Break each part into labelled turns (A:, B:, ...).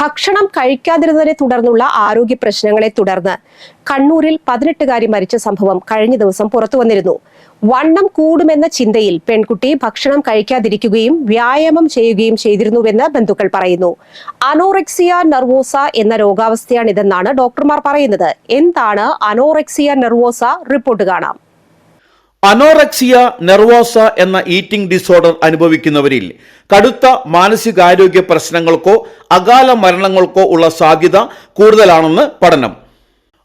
A: ഭക്ഷണം കഴിക്കാതിരുന്നതിനെ തുടർന്നുള്ള ആരോഗ്യ പ്രശ്നങ്ങളെ തുടർന്ന് കണ്ണൂരിൽ പതിനെട്ടുകാരി മരിച്ച സംഭവം കഴിഞ്ഞ ദിവസം പുറത്തു വന്നിരുന്നു. വണ്ണം കൂടുമെന്ന ചിന്തയിൽ പെൺകുട്ടി ഭക്ഷണം കഴിക്കാതിരിക്കുകയും വ്യായാമം ചെയ്യുകയും ചെയ്തിരുന്നുവെന്ന് ബന്ധുക്കൾ പറയുന്നു. അനോറെക്സിയ നെർവോസ എന്ന രോഗാവസ്ഥയാണിതെന്നാണ് ഡോക്ടർമാർ പറയുന്നത്. എന്താണ് അനോറെക്സിയ നെർവോസ? റിപ്പോർട്ട് കാണാം.
B: അനോറക്സിയ നെർവോസ എന്ന ഈറ്റിംഗ് ഡിസോർഡർ അനുഭവിക്കുന്നവരിൽ കടുത്ത മാനസികാരോഗ്യ പ്രശ്നങ്ങൾക്കോ അകാല മരണങ്ങൾക്കോ ഉള്ള സാധ്യത കൂടുതലാണെന്ന് പഠനം.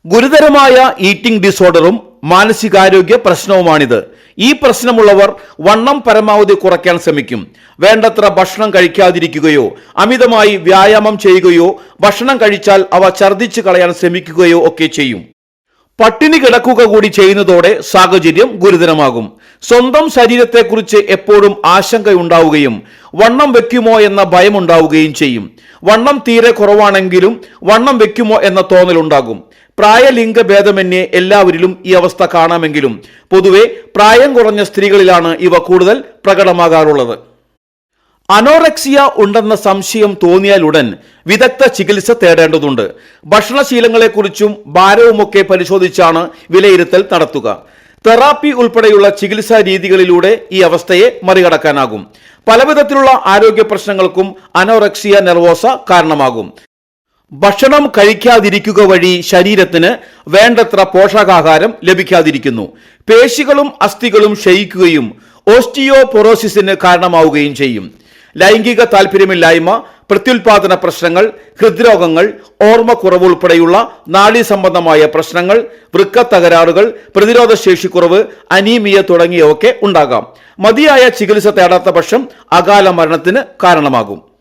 B: ഗുരുതരമായ ഈറ്റിംഗ് ഡിസോർഡറും മാനസികാരോഗ്യ പ്രശ്നവുമാണിത്. ഈ പ്രശ്നമുള്ളവർ വണ്ണം പരമാവധി കുറയ്ക്കാൻ ശ്രമിക്കും. വേണ്ടത്ര ഭക്ഷണം കഴിക്കാതിരിക്കുകയോ അമിതമായി വ്യായാമം ചെയ്യുകയോ ഭക്ഷണം കഴിച്ചാൽ അവ ഛർദ്ദിച്ചു കളയാൻ ശ്രമിക്കുകയോ ഒക്കെ ചെയ്യും. പട്ടിണി കിടക്കുക കൂടി ചെയ്യുന്നതോടെ സാഹചര്യം ഗുരുതരമാകും. സ്വന്തം ശരീരത്തെക്കുറിച്ച് എപ്പോഴും ആശങ്കയുണ്ടാവുകയും വണ്ണം വെക്കുമോ എന്ന ഭയമുണ്ടാവുകയും ചെയ്യും. വണ്ണം തീരെ കുറവാണെങ്കിലും വണ്ണം വെക്കുമോ എന്ന തോന്നലുണ്ടാകും. പ്രായലിംഗ ഭേദമന്യേ എല്ലാവരിലും ഈ അവസ്ഥ കാണാമെങ്കിലും പൊതുവെ പ്രായം കുറഞ്ഞ സ്ത്രീകളിലാണ് ഇവ കൂടുതൽ പ്രകടമാകാറുള്ളത്. അനോറക്സിയ ഉണ്ടെന്ന സംശയം തോന്നിയാലുടൻ വിദഗ്ധ ചികിത്സ തേടേണ്ടതുണ്ട്. ഭക്ഷണശീലങ്ങളെക്കുറിച്ചും ഭാരവുമൊക്കെ പരിശോധിച്ചാണ് വിലയിരുത്തൽ നടത്തുക. തെറാപ്പി ഉൾപ്പെടെയുള്ള ചികിത്സാ രീതികളിലൂടെ ഈ അവസ്ഥയെ മറികടക്കാനാകും. പലവിധത്തിലുള്ള ആരോഗ്യ പ്രശ്നങ്ങൾക്കും അനോറക്സിയ നെർവോസ കാരണമാകും. ഭക്ഷണം കഴിക്കാതിരിക്കുക വഴി ശരീരത്തിന് വേണ്ടത്ര പോഷകാഹാരം ലഭിക്കാതിരിക്കുന്നു. പേശികളും അസ്ഥികളും ക്ഷയിക്കുകയും ഓസ്റ്റിയോപൊറോസിസിന് കാരണമാവുകയും ചെയ്യും. ലൈംഗിക താല്പര്യമില്ലായ്മ പ്രത്യുൽപാദന പ്രശ്നങ്ങൾ ഹൃദ്രോഗങ്ങൾ ഓർമ്മക്കുറവ് ഉൾപ്പെടെയുള്ള നാഡീ സംബന്ധമായ പ്രശ്നങ്ങൾ വൃക്ക തകരാറുകൾ പ്രതിരോധശേഷിക്കുറവ് അനീമിയ തുടങ്ങിയവയൊക്കെ ഉണ്ടാകാം. മതിയായ ചികിത്സ തേടാത്ത പക്ഷം അകാല മരണത്തിന് കാരണമാകും.